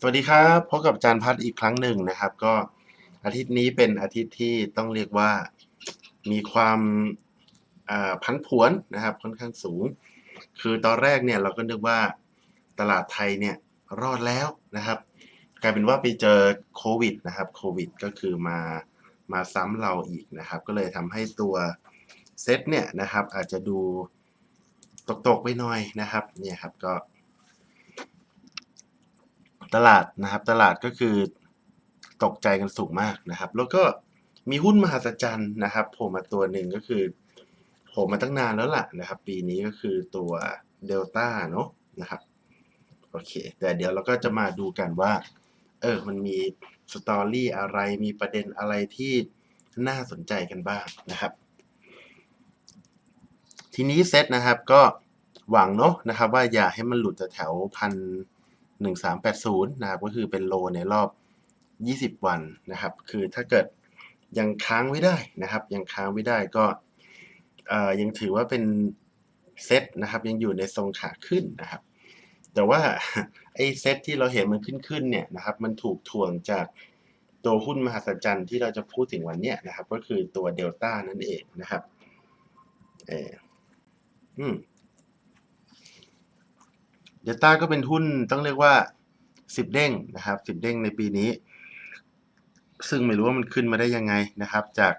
สวัสดีครับพบกับอาจารย์พัฒน์อีกครั้งหนึ่งนะครับ ก็อาทิตย์นี้เป็นอาทิตย์ที่ต้องเรียกว่ามีความอ่าผันผวนนะครับ ค่อนข้างสูง คือตอนแรกเนี่ยเราก็นึกว่าตลาดไทยเนี่ยรอดแล้วนะครับ กลายเป็นว่าไปเจอโควิดนะครับโควิดก็คือมามาซ้ำเราอีกนะครับ ก็เลยทำให้ตัวเซตเนี่ยนะครับอาจจะดูตกๆไปหน่อยนะครับเนี่ยครับก็ ตลาดนะครับ ตลาดก็คือตกใจกันสูงมากนะครับ แล้วก็มีหุ้นมหัศจรรย์นะครับโผล่มาตัวหนึ่งก็คือโผล่มาตั้งนานแล้วล่ะนะครับ ปีนี้ก็คือตัวเดลต้าเนาะนะครับโอเค แต่เดี๋ยวเราก็จะมาดูกันว่า เออ มันมีสตอรี่อะไร มีประเด็นอะไรที่น่าสนใจกันบ้างนะครับ ทีนี้เซตนะครับก็หวังเนาะนะครับ ว่าอย่าให้มันหลุดจากแถวพัน 1380 นะครับก็คือเป็นโลในรอบ 20 วันนะครับ คือถ้าเกิดยังค้างไว้ได้นะครับ ยังค้างไว้ได้ก็ยังถือว่าเป็นเซตนะครับ ยังอยู่ในทรงขาขึ้นนะครับ แต่ว่าไอ้เซตที่เราเห็นมันขึ้นขึ้นเนี่ยนะครับ มันถูกถ่วงจากตัวหุ้นมหัศจรรย์ที่เราจะพูดถึงวันเนี้ยนะครับ ก็คือตัวเดลต้านั่นเองนะครับ เอออืม ดต้าก็เป็นหุ้นต้องเรียกว่าสิบเด้งนะครับสิบเด้งในปีนี้ ซึ่งไม่รู้ว่ามันขึ้นมาได้ยังไงนะครับ จาก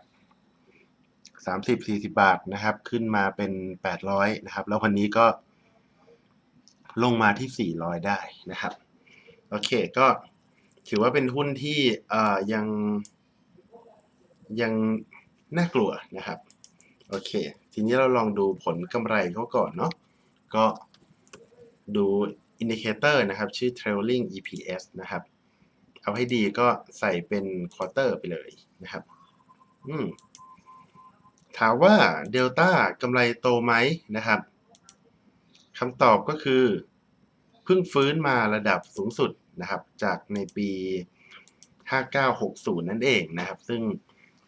สามสิบสี่สิบาทนะครับ ขึ้นมาเป็นแปดร้อยนะครับ แล้ววันนี้ก็ลงมาที่สี่ร้อยได้นะครับ โอเคก็ถือว่าเป็นหุ้นที่เอ่อยังยังน่ากลัวนะครับ โอเค ทีนี้เราลองดูผลกำไรเขาก่อนเนาะก็ ดูอินดิเคเตอร์นะครับชื่อ trailing EPS นะครับ เอาให้ดีก็ใส่เป็นควอเตอร์ไปเลยนะครับอืมถามว่า Delta กำไรโตไหมนะครับคำตอบก็คือ เพิ่งฟื้นมาระดับสูงสุดนะครับ จากในปี 5960 นั่นเองนะครับ ซึ่ง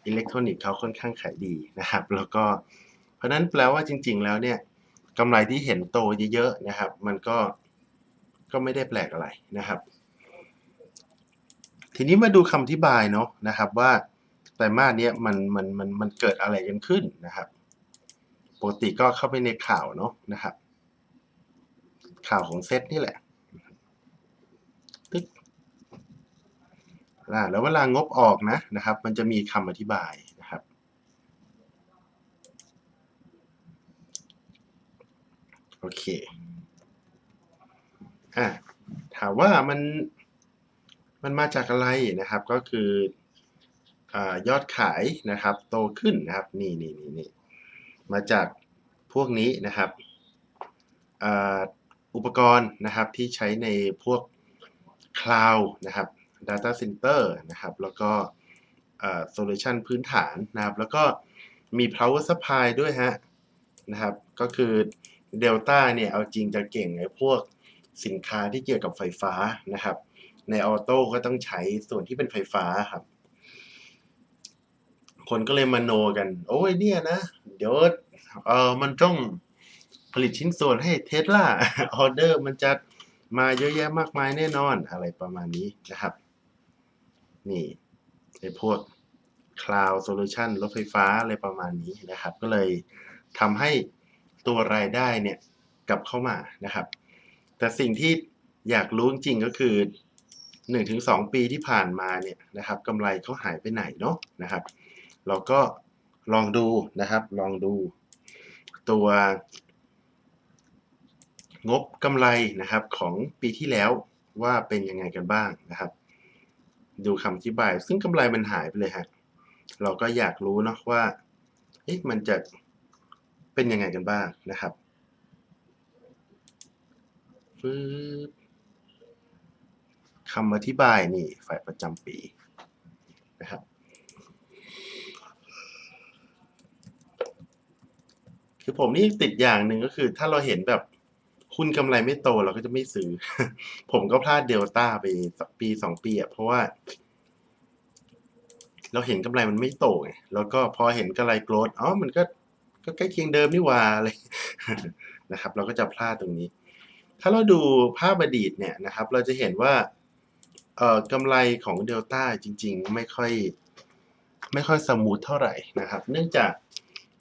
อิเล็กทรอนิกส์เขาค่อนข้างขายดีนะครับ แล้วก็เพราะนั้นแปลว่าจริง ๆ แล้วเนี่ย กำไรที่เห็นโตเยอะๆนะครับ มันก็ก็ไม่ได้แปลกอะไรนะครับ ทีนี้มาดูคำอธิบายเนาะนะครับว่าไตรมาสเนี้ยมันมันมันมันเกิดอะไรกันขึ้นนะครับ ปกติก็เข้าไปในข่าวเนาะนะครับ ข่าวของเซตนี่แหละตึ๊กอ่าแล้วเวลางบออกนะนะครับ มันจะมีคำอธิบายนะครับ โอเคอะถามว่ามันมันมาจากอะไรนะครับก็คืออยอดขายนะครับ โตขึ้นนะครับนี่นี่นี่นี่มาจากพวกนี้นะครับอ,อุปกรณ์นะครับที่ใช้ในพวก Cloud นะครับ Data Center นะครับแล้วก็โซลูชันพื้นฐานนะครับ แล้วก็มี power supply ด้วยฮะนะครับ ก็คือ Delta เนี่ยเอาจริงจะเก่งในพวกสินค้าที่เกี่ยวกับไฟฟ้านะครับ ในออโต้ก็ต้องใช้ส่วนที่เป็นไฟฟ้าครับ คนก็เลยมาโนกัน โอ้ยเนี่ยนะ เดี๋ยวเออมันต้องผลิตชิ้นส่วนให้เทสลาออเดอร์มันจะมาเยอะแยะมากมายแน่นอนอะไรประมาณนี้นะครับ นี่ไอ้พวก Cloud Solution รถไฟฟ้าอะไรประมาณนี้นะครับ ก็เลยทำให้ ตัวรายได้เนี่ยกลับเข้ามานะครับ แต่สิ่งที่อยากรู้จริงๆก็คือ 1-2 ปีที่ผ่านมาเนี่ยนะครับกำไรเขาหายไปไหนเนาะนะครับ เราก็ลองดูนะครับ ลองดูตัว งบกำไรนะครับของปีที่แล้วว่าเป็นยังไงกันบ้างนะครับ ดูคำอธิบาย ซึ่งกำไรมันหายไปเลยฮะเราก็อยากรู้เนาะว่าเอ๊ะมันจะ เป็นยังไงกันบ้างนะครับฟืบคำอธิบายนี่ฝ่ายประจำปีนะครับคือผมนี่ติดอย่างหนึ่งก็คือ ถ้าเราเห็นแบบหุ้นกำไรไม่โตเราก็จะไม่ซื้อ ผมก็พลาดเดลต้าไปสักปีสองปีอะเพราะว่า เราเห็นกำไรมันไม่โตไงแล้วก็พอเห็นกำไรโกรดอ๋อมันก็ ก็ใกล้เคียงเดิมนี่หว่าอะไรนะครับ เราก็จะพลาดตรงนี้ ถ้าเราดูภาพอดีตเนี่ยนะครับ เราจะเห็นว่าเอ่อกำไรของเดลต้าจริง ๆ ไม่ค่อยไม่ค่อยสมูทเท่าไหร่นะครับ เนื่องจาก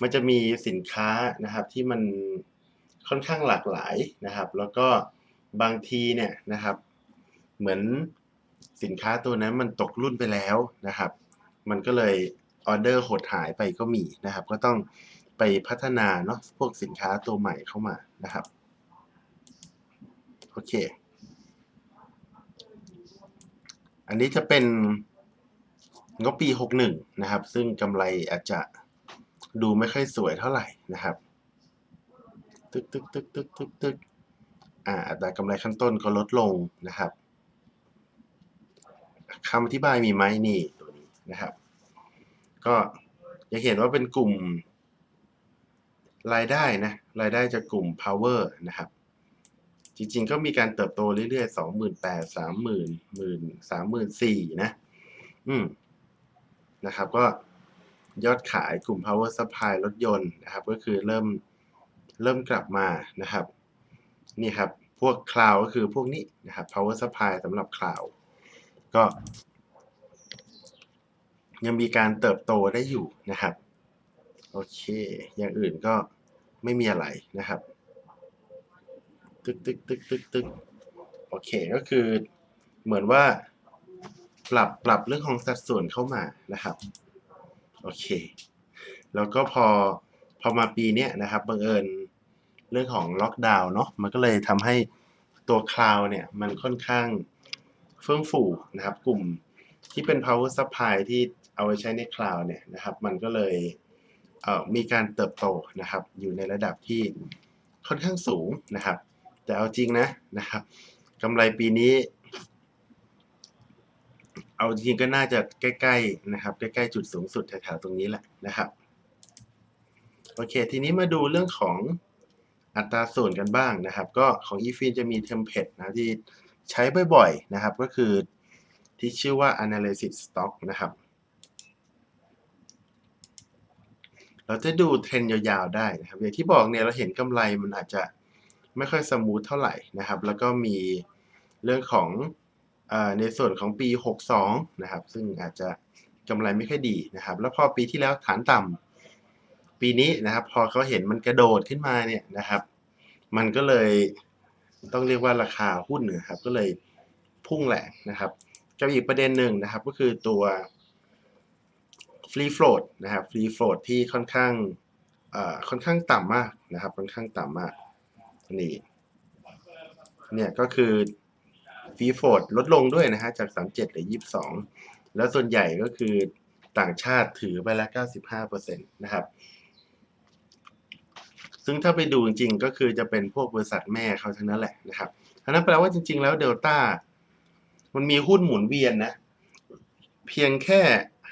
มันจะมีสินค้านะครับที่มันค่อนข้างหลากหลายนะครับ แล้วก็บางทีเนี่ยนะครับ เหมือนสินค้าตัวนั้นมันตกรุ่นไปแล้วนะครับ มันก็เลยออเดอร์หดหายไปก็มีนะครับ ก็ต้อง ไปพัฒนาเนาะพวกสินค้าตัวใหม่เข้ามานะครับ โอเค อันนี้จะเป็นงบปี 61 นะครับ ซึ่งกำไรอาจจะดูไม่ค่อยสวยเท่าไหร่นะครับ ตึกตึกตึกตึกตึกตึกอ่าอัตรากำไรขั้นต้นก็ลดลงนะครับคำอธิบายมีไหมนี่ตัวนี้นะครับ ก็จะเห็นว่าเป็นกลุ่ม รายได้นะรายได้จากกลุ่ม power นะครับ จริงๆก็มีการเติบโตเรื่อยๆสองหมื่นแปดสามหมื่นหมื่นสามหมื่นสี่นะอืมนะครับก็ยอดขายกลุ่ม power supply รถยนต์นะครับ ก็คือเริ่มเริ่มกลับมานะครับ นี่ครับ พวก cloud ก็คือพวกนี้นะครับ power supply สำหรับ cloud ก็ ยังมีการเติบโตได้อยู่นะครับ โอเค อย่างอื่นก็ไม่มีอะไรนะครับ ตึกตึกตึกตึกตึกโอเค ก็คือเหมือนว่าปรับปรับเรื่องของสัดส่วนเข้ามานะครับ โอเค แล้วก็พอพอมาปีเนี้ยนะครับบังเอิญเรื่องของล็อกดาวน์เนาะมันก็เลยทำให้ตัวคลาวเนี่ย มันค่อนข้างเฟื่องฟูนะครับ กลุ่มที่เป็น power supply ที่เอาไว้ใช้ในคลาวเนี่ยนะครับ มันก็เลย มีการเติบโตนะครับ อยู่ในระดับที่ค่อนข้างสูงนะครับ แต่เอาจริงนะนะครับกำไรปีนี้ เอาจริงก็น่าจะใกล้ๆนะครับ ใกล้ๆจุดสูงสุดแถวๆตรงนี้แหละนะครับโอเค ทีนี้มาดูเรื่องของอัตราส่วนกันบ้างนะครับ ก็ของ e f i n จะมีเทมเพลตนะที่ใช้บ่อยๆนะครับ ก็คือที่ชื่อว่า analysis stock นะครับ เราจะดูเทรนยาวๆได้นะครับอย่างที่บอกเนี่ยเราเห็นกำไรมันอาจจะไม่ค่อยสมูทเท่าไหร่นะครับ แล้วก็มีเรื่องของอในส่วนของปี 62 นะครับ ซึ่งอาจจะกำไรไม่ค่อยดีนะครับ แล้วพอปีที่แล้วฐานต่ำปีนี้นะครับ พอเขาเห็นมันกระโดดขึ้นมาเนี่ยนะครับ มันก็เลยต้องเรียกว่าราคาหุ้นนะครับ ก็เลยพุ่งแหลงนะครับกับอีกประเด็นหนึ่งนะครับ ก็คือตัว free float นะครับ free float ที่ค่อนข้างค่อนข้างต่ำมากนะครับค่อนข้างต่ำมากนี่เนี่ยก็คือ free float ลดลงด้วยนะฮะจาก 37เหลือ22 แล้วส่วนใหญ่ก็คือต่างชาติถือไปแล้ว95%นะครับ ซึ่งถ้าไปดูจริงๆ ก็คือจะเป็นพวกบริษัทแม่เขาทั้งนั้นแหละนะครับอันนั้นแปลว่าจริงๆ แล้วเดลต้ามันมีหุ้นหมุนเวียนนะ เพียงแค่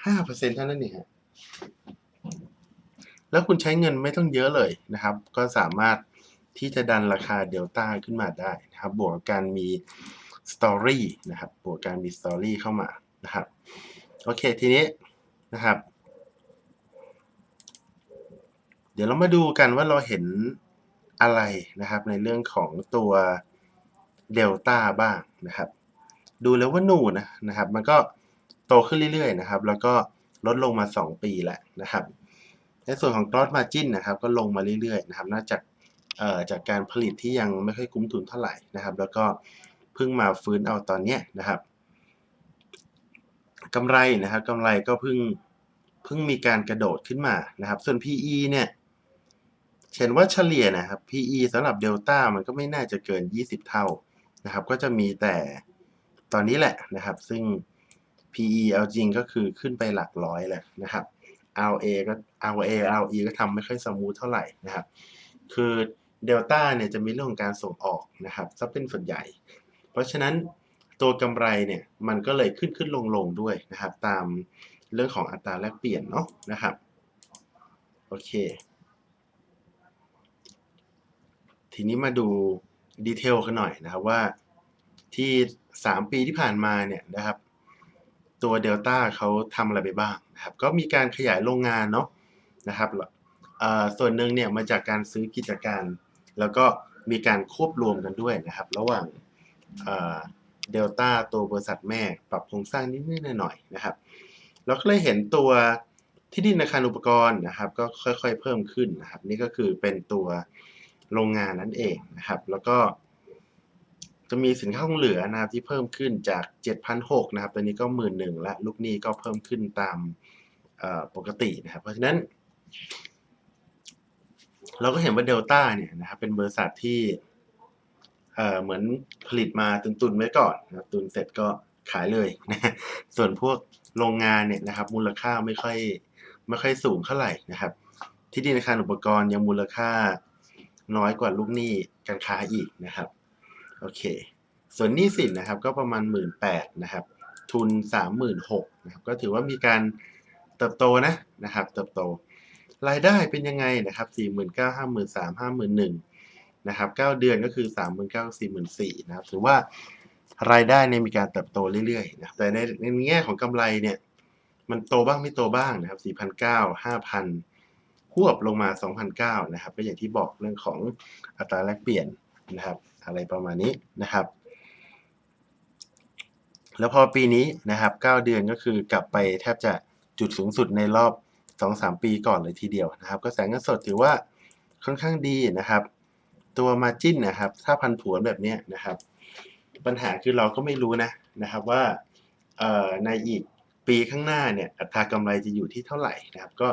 ห้าเปอร์เซ็นเท่านั้นเองฮะแล้วคุณใช้เงินไม่ต้องเยอะเลยนะครับ ก็สามารถที่จะดันราคาเดลต้าขึ้นมาได้นะครับ บวกการมีสตอรี่นะครับ บวกการมีสตอรี่เข้ามานะครับ โอเค ทีนี้นะครับ เดี๋ยวเรามาดูกันว่าเราเห็นอะไรนะครับ ในเรื่องของตัวเดลต้าบ้างนะครับ ดูแล้วว่าหนูนะนะครับ มันก็ โตขึ้นเรื่อยๆนะครับแล้วก็ลดลงมา 2 ปีแหละนะครับ ในส่วนของ gross margin นะครับก็ลงมาเรื่อยๆนะครับน่าจากเอ่อจากการผลิตที่ยังไม่ค่อยคุ้มทุนเท่าไหร่นะครับ แล้วก็เพิ่งมาฟื้นเอาตอนเนี้ยนะครับกำไรนะครับกำไรก็เพิ่งเพิ่งมีการกระโดดขึ้นมานะครับ ส่วน PE เนี่ยเห็นว่าเฉลี่ยนะครับ PE สำหรับเดลต้ามันก็ไม่น่าจะเกิน 20 เท่านะครับ ก็จะมีแต่ตอนนี้แหละนะครับ ซึ่ง PE เอาจริงก็คือขึ้นไปหลักร้อยแหละนะครับ RA ก็ RA RE ก็ทำไม่ค่อยสมูทเท่าไหร่นะครับ คือเดลต้าเนี่ยจะมีเรื่องของการส่งออกนะครับซะเป็นส่วนใหญ่ เพราะฉะนั้นตัวกำไรเนี่ยมันก็เลยขึ้นขึ้นลงลงด้วยนะครับ ตามเรื่องของอัตราแลกเปลี่ยนเนาะนะครับ โอเค ทีนี้มาดูดีเทลกันหน่อยนะครับว่าที่ 3 ปีที่ผ่านมาเนี่ยนะครับ ตัวเดลต้าเขาทำอะไรไปบ้างนะครับ ก็มีการขยายโรงงานเนาะนะครับส่วนหนึ่งเนี่ยมาจากการซื้อกิจการ แล้วก็มีการควบรวมกันด้วยนะครับ ระหว่างเดลต้าตัวบริษัทแม่ปรับโครงสร้างนิดๆหน่อยๆนะครับ เราก็เลยเห็นตัวที่ดินอาคารอุปกรณ์นะครับ ก็ค่อยๆเพิ่มขึ้นนะครับ นี่ก็คือเป็นตัวโรงงานนั่นเองนะครับ แล้วก็ จะมีสินค้าคงเหลือนะครับที่เพิ่มขึ้นจาก 7,600นะครับตอนนี้ก็ 11,000และลูกหนี้ก็เพิ่มขึ้นตามปกตินะครับ เพราะฉะนั้น เราก็เห็นว่าเดลต้าเนี่ยนะครับเป็นบริษัทที่เหมือนผลิตมาตุนๆไว้ก่อนนะตุนเสร็จก็ขายเลยนะส่วนพวกโรงงานเนี่ยนะครับ มูลค่าไม่ค่อยไม่ค่อยสูงเท่าไหร่นะครับ ที่ดินอาคารอุปกรณ์ยังมูลค่าน้อยกว่าลูกหนี้การค้าอีกนะครับ โอเค ส่วนหนี้สินนะครับก็ประมาณ 1 8ื่นนะครับ ทุน 36,000นะครับ ก็ถือว่ามีการเติบโตนะนะครับ เติบโต รายได้เป็นยังไงนะครับ 49,000 53,000 51,000นะครับ 9 เดือนก็คือ 39,000 44,000นะครับ ถือว่ารายได้เนี่ยมีการเติบโตเรื่อยๆนะครับ แต่ในในแง่ของกำไรเนี่ยมันโตบ้างไม่โตบ้างนะครับ 4,900 5,000ควบลงมา 2,009นะครับ ก็อย่างที่บอกเรื่องของอัตราแลกเปลี่ยนนะครับ อะไรประมาณนี้นะครับ แล้วพอปีนี้นะครับ 9 เดือนก็คือกลับไปแทบจะจุดสูงสุดในรอบ 2-3 ปีก่อนเลยทีเดียวนะครับก็แสงเงินสดถือว่าค่อนข้างดีนะครับ ตัว Margin นะครับ ถ้าพันผวนแบบนี้นะครับ ปัญหาคือเราก็ไม่รู้นะนะครับว่าในอีกปีข้างหน้าเนี่ยอัตรากำไรจะอยู่ที่เท่าไหร่นะครับ ก็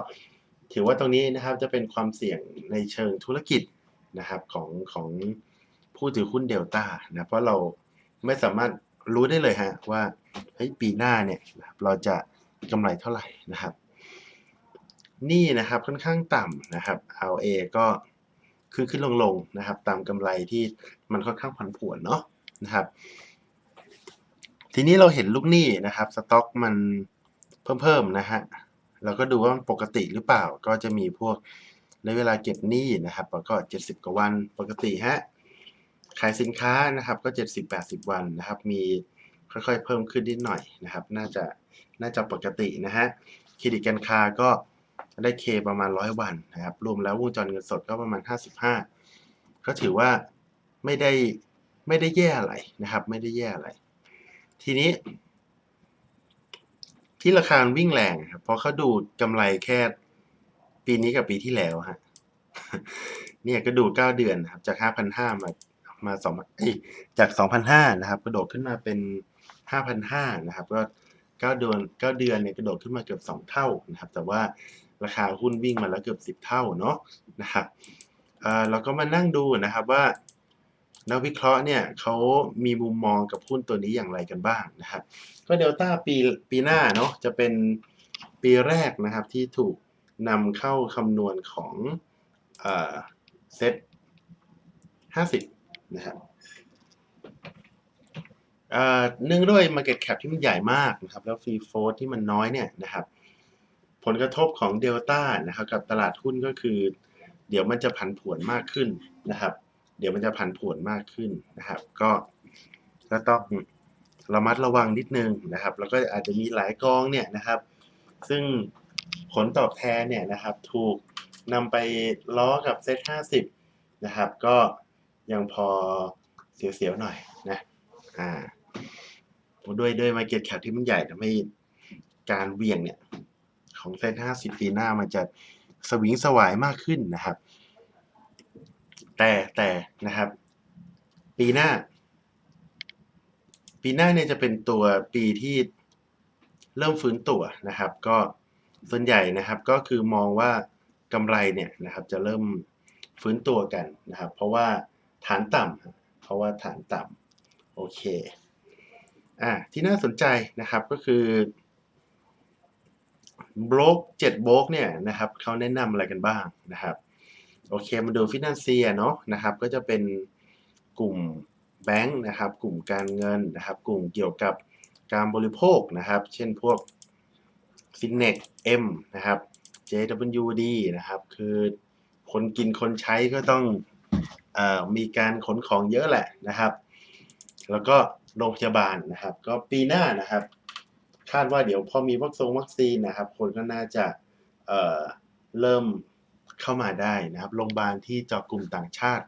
ถือว่าตรงนี้นะครับจะเป็นความเสี่ยงในเชิงธุรกิจนะครับของของ ผู้ถือหุ้นเดลต้านะเพราะเราไม่สามารถรู้ได้เลยฮะว่าเฮ้ยปีหน้าเนี่ยเราจะกำไรเท่าไหร่นะครับนี่นะครับค่อนข้างต่ำนะครับ RA ก็ขึ้นขึ้นลงลงนะครับ ตามกำไรที่มันค่อนข้างผันผวนเนาะนะครับ ทีนี้เราเห็นลูกหนี้นะครับสต็อกมันเพิ่มเพิ่มๆนะฮะเราก็ดูว่ามันปกติหรือเปล่า ก็จะมีพวกในเวลาเก็บหนี้นะครับก็70 กว่าวันปกติฮะ ขายสินค้านะครับก็ 70-80 วันนะครับ มีค่อยๆ เพิ่มขึ้นนิดหน่อยนะครับ น่าจะน่าจะปกตินะฮะเครดิตการค้าก็ได้เคประมาณ 100 วันนะครับ รวมแล้ววงจรเงินสดก็ประมาณ 55 ก็ถือว่าไม่ได้ไม่ได้แย่อะไรนะครับ ไม่ได้แย่อะไร ทีนี้ ที่ราคาวิ่งแรงครับเพราะเขาดูกำไรแค่ปีนี้กับปีที่แล้วฮะเนี่ยก็ดู 9 เดือนครับจาก 5,500มา มา2เอ้ยจาก 2,500นะครับกระโดดขึ้นมาเป็น 5,500นะครับก็9เดือน9เดือนเนี่ยกระโดดขึ้นมาเกือบ 2 เท่านะครับ แต่ว่าราคาหุ้นวิ่งมาแล้วเกือบ 10 เท่าเนาะนะครับเออเราก็มานั่งดูนะครับว่านักวิเคราะห์เนี่ยเขามีมุมมองกับหุ้นตัวนี้อย่างไรกันบ้างนะครับ ก็เดลต้าปีปีหน้าเนาะจะเป็นปีแรกนะครับที่ถูกนำเข้าคำนวณของเอ่อเซ็ต50 นะครับเนื่องด้วย Market Cap ที่มันใหญ่มากนะครับ แล้ว Free Float ที่มันน้อยเนี่ยนะครับ ผลกระทบของเดลต้านะครับกับตลาดหุ้นก็คือ เดี๋ยวมันจะผันผวนมากขึ้นนะครับ เดี๋ยวมันจะผันผวนมากขึ้นนะครับ ก็ก็ต้องระมัดระวังนิดนึงนะครับ แล้วก็อาจจะมีหลายกองเนี่ยนะครับ ซึ่งผลตอบแทนเนี่ยนะครับ ถูกนำไปล้อกับเซ็ต50 นะครับ ก็ ยังพอเสียวๆหน่อยนะอ่าด้วยด้วย Market Cap ที่มันใหญ่ทำให้การเวียงเนี่ยของเซ็ต50 ปีหน้ามันจะสวิงสวายมากขึ้นนะครับ แต่แต่นะครับ ปีหน้า ปีหน้าเนี่ยจะเป็นตัวปีที่เริ่มฟื้นตัวนะครับ ก็ส่วนใหญ่นะครับก็คือมองว่ากำไรเนี่ยนะครับจะเริ่มฟื้นตัวกันนะครับ เพราะว่า ฐานต่ำเพราะว่าฐานต่ำโอเคอ่าที่น่าสนใจนะครับก็คือบล็อกเจ็ดบล็อกเนี่ยนะครับเขาแนะนำอะไรกันบ้างนะครับโอเคมาดูฟินแลนเซียเนาะนะครับก็จะเป็นกลุ่มแบงค์นะครับกลุ่มการเงินนะครับกลุ่มเกี่ยวกับการบริโภคนะครับ เช่นพวก f i n e x M นะครับ JWD นะครับ คือคนกินคนใช้ก็ต้อง มีการขนของเยอะแหละนะครับ แล้วก็โรงพยาบาลนะครับ ก็ปีหน้านะครับ คาดว่าเดี๋ยวพอมีวัคซีนวัคซีนนะครับ คนก็น่าจะเเริ่มเข้ามาได้นะครับ โรงพยาบาลที่เจาะกลุ่มต่างชาติ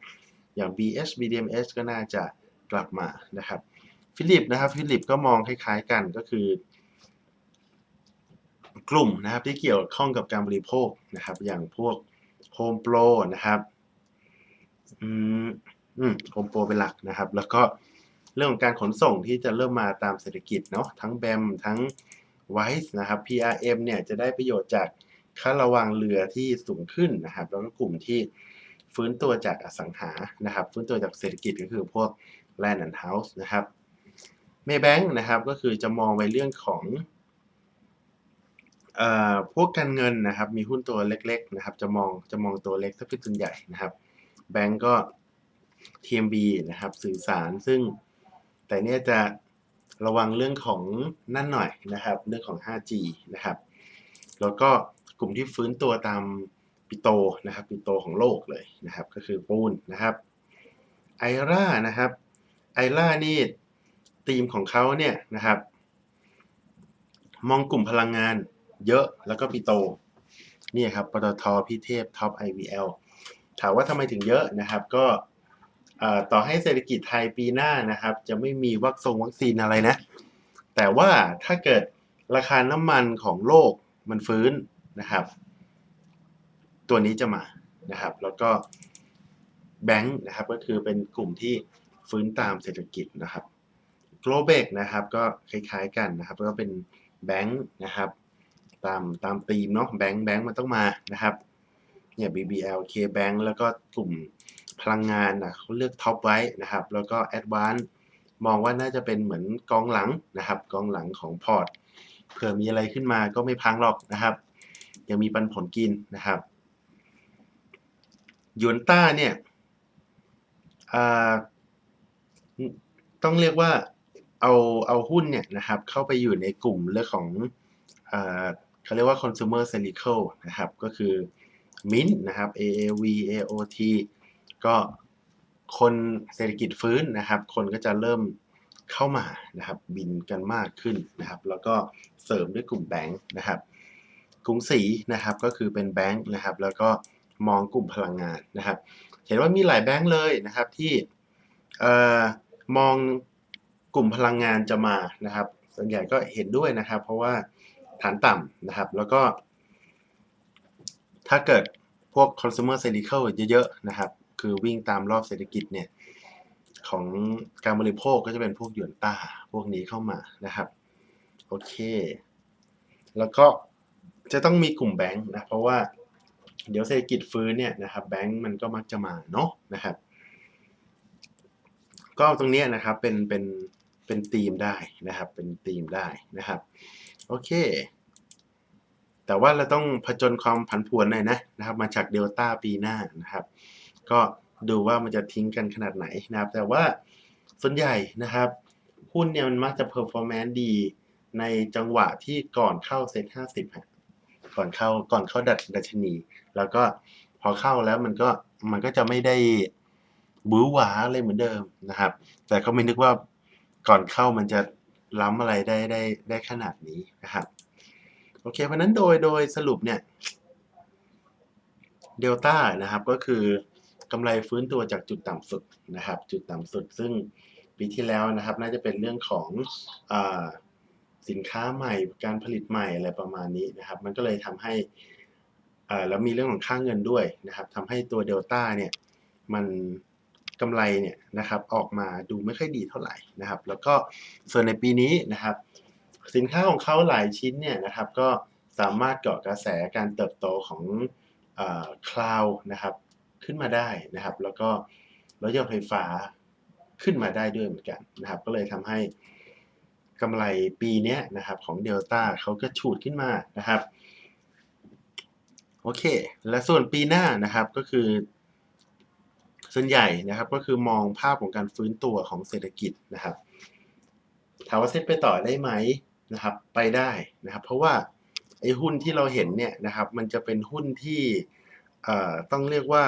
อย่าง BH BDMS ก็น่าจะกลับมานะครับ ฟิลิปนะครับฟิลิปก็มองคล้ายๆกันก็คือกลุ่มนะครับที่เกี่ยวข้องกับการบริโภคนะครับ อย่างพวก Home Pro นะครับ อืมอืม Home Pro เป็นหลักนะครับ แล้วก็เรื่องของการขนส่งที่จะเริ่มมาตามเศรษฐกิจเนาะทั้งแบมทั้ง Wise นะครับ PRM เนี่ยจะได้ประโยชน์จากค่าระวังเรือที่สูงขึ้นนะครับ แล้วก็กลุ่มที่ฟื้นตัวจากอสังหานะครับ ฟื้นตัวจากเศรษฐกิจก็คือพวก Land and House นะครับ Maybank นะครับก็คือจะมองไปเรื่องของเอ่อพวกการเงินนะครับ มีหุ้นตัวเล็ก ๆ นะครับ จะมองจะมองตัวเล็กถ้าเป็นส่วนใหญ่นะครับ แบงก์ก็ TMB นะครับ สื่อสารซึ่งแต่เนี่ยจะระวังเรื่องของนั่นหน่อยนะครับ เรื่องของ 5G นะครับ แล้วก็กลุ่มที่ฟื้นตัวตามปิโตนะครับปิโตของโลกเลยนะครับ ก็คือปูนนะครับไอร่านะครับไอร่านี่ธีมของเขาเนี่ยนะครับ มองกลุ่มพลังงานเยอะแล้วก็ปิโตนี่ครับปตทพิเทพท็อป IVL ถามว่าทำไมถึงเยอะนะครับ ก็ต่อให้เศรษฐกิจไทยปีหน้านะครับ จะไม่มีวัคซงวัคซีนอะไรนะ แต่ว่าถ้าเกิดราคาน้ำมันของโลกมันฟื้นนะครับ ตัวนี้จะมานะครับ แล้วก็แบงค์นะครับ ก็คือเป็นกลุ่มที่ฟื้นตามเศรษฐกิจนะครับ g l o b a c นะครับ ก็คล้ายๆกันนะครับ ก็เป็นแบงค์นะครับ ตามตามธีมเนาะแบงค์แบงค์มันต้องมานะครับ เนี่ย BBL K Bank แล้วก็กลุ่มพลังงานนะเขาเลือกท็อปไว้นะครับ แล้วก็ Advance มองว่าน่าจะเป็นเหมือนกองหลังนะครับกองหลังของพอร์ตเผื่อมีอะไรขึ้นมาก็ไม่พังหรอกนะครับ ยังมีปันผลกินนะครับยวนต้าเนี่ยต้องเรียกว่าเอาเอาหุ้นเนี่ยนะครับเข้าไปอยู่ในกลุ่มเรื่องของอเขาเรียกว่า consumer cyclical นะครับ ก็คือ Mint นะครับ AAV AOT ก็คนเศรษฐกิจฟื้นนะครับ คนก็จะเริ่มเข้ามานะครับบินกันมากขึ้นนะครับ แล้วก็เสริมด้วยกลุ่มแบงค์นะครับกรุงศรีนะครับก็คือเป็นแบงค์นะครับ แล้วก็มองกลุ่มพลังงานนะครับ เห็นว่ามีหลายแบงค์เลยนะครับที่มองกลุ่มพลังงานจะมานะครับ ส่วนใหญ่ก็เห็นด้วยนะครับ เพราะว่าฐานต่ำนะครับ แล้วก็ ถ้าเกิดพวก consumer cycle เยอะๆนะครับ คือวิ่งตามรอบเศรษฐกิจเนี่ย ของการบริโภคก็จะเป็นพวกหยวนต้า พวกนี้เข้ามานะครับ โอเค แล้วก็จะต้องมีกลุ่มแบงค์นะ เพราะว่าเดี๋ยวเศรษฐกิจฟื้นเนี่ยนะครับแบงค์มันก็มักจะมาเนาะนะครับ ก็ตรงนี้นะครับเป็นเป็นเป็นธีมได้นะครับ เป็นธีมได้นะครับ โอเค แต่ว่าเราต้องผจญความผันผวนหน่อยนะนะครับ มาจากเดลต้าปีหน้านะครับ ก็ดูว่ามันจะทิ้งกันขนาดไหนนะครับ แต่ว่าส่วนใหญ่นะครับหุ้นเนี่ยมันมักจะเพอร์ฟอร์แมนซ์ดีในจังหวะที่ก่อนเข้าเซ็ตห้าสิบก่อนเข้าก่อนเข้าดัชดัชนี แล้วก็พอเข้าแล้วมันก็มันก็จะไม่ได้บื้อหวาเลยเหมือนเดิมนะครับ แต่ก็ไม่นึกว่าก่อนเข้ามันจะล้ำอะไรได้ได้ได้ขนาดนี้นะครับ โอเค เพราะนั้นโดยโดยสรุปเนี่ยเดลต้านะครับก็คือกำไรฟื้นตัวจากจุดต่ำสุดนะครับ จุดต่ำสุด ซึ่งปีที่แล้วนะครับ น่าจะเป็นเรื่องของอสินค้าใหม่การผลิตใหม่อะไรประมาณนี้นะครับ มันก็เลยทำให้แล้วมีเรื่องของค่าเงินด้วยนะครับทำให้ตัวเดลต้าเนี่ยมันกำไรเนี่ยนะครับออกมาดูไม่ค่อยดีเท่าไหร่นะครับ แล้วก็ส่วนในปีนี้นะครับ สินค้าของเขาหลายชิ้นเนี่ยนะครับก็สามารถเกาะกระแสการเติบโตของคลาวนะครับขึ้นมาได้นะครับ แล้วก็รถยนต์ไฟฟ้าขึ้นมาได้ด้วยเหมือนกันนะครับ ก็เลยทำให้กำไรปีนี้นะครับของเดลต้าเขาก็ฉูดขึ้นมานะครับโอเค และส่วนปีหน้านะครับก็คือ ส่วนใหญ่นะครับก็คือมองภาพของการฟื้นตัวของเศรษฐกิจนะครับถามว่าเซ็ตไปต่อได้ไหม นะครับไปได้นะครับ เพราะว่าไอ้หุ้นที่เราเห็นเนี่ยนะครับ มันจะเป็นหุ้นที่ต้องเรียกว่า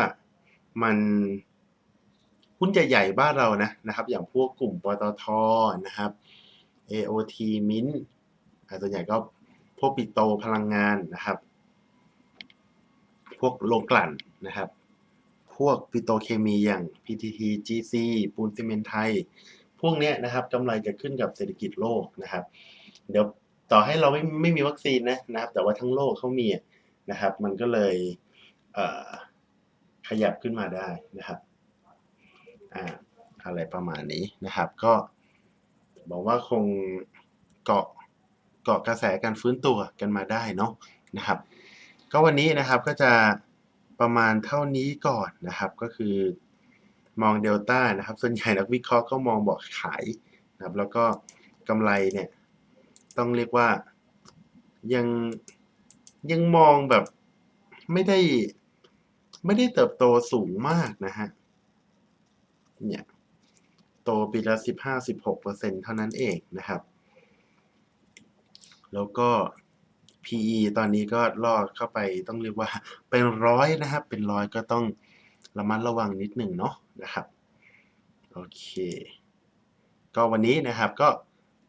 มันหุ้นใหญ่ๆบ้านเรานะนะครับ อย่างพวกกลุ่มปตทนะครับ AOT Mint ส่วนใหญ่ก็พวกปิโตพลังงานนะครับ พวกโรงกลั่นนะครับ พวกปิโตเคมีอย่าง PTT GC ปูนซีเมนต์ไทย พวกเนี้ยนะครับกำไรจะขึ้นกับเศรษฐกิจโลกนะครับ เดี๋ยวต่อให้เราไม่ไม่มีวัคซีนนะนะครับ แต่ว่าทั้งโลกเขามีนะครับ มันก็เลยเขยับขึ้นมาได้นะครับอ่าอะไรประมาณนี้นะครับ ก็บอกว่าคงเกาะเกาะกระแสการฟื้นตัวกันมาได้เนาะนะครับ ก็วันนี้นะครับก็จะประมาณเท่านี้ก่อนนะครับ ก็คือมองเดลต้านะครับ ส่วนใหญ่นักวิเคราะห์ก็มองบอกขายนะครับ แล้วก็กำไรเนี่ย ต้องเรียกว่า ยังยังมองแบบไม่ได้ ไม่ได้เติบโตสูงมากนะฮะ เนี่ย โตปีละสิบห้าสิบหกเปอร์เซ็นเท่านั้นเองนะครับ แล้วก็ PE ตอนนี้ก็ล่อเข้าไปต้องเรียกว่าเป็นร้อยนะครับ เป็นร้อยก็ต้องระมัดระวังนิดหนึ่งเนาะนะครับ โอเค ก็วันนี้นะครับก็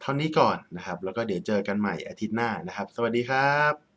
เท่านี้ก่อนนะครับ แล้วก็เดี๋ยวเจอกันใหม่อาทิตย์หน้านะครับ สวัสดีครับ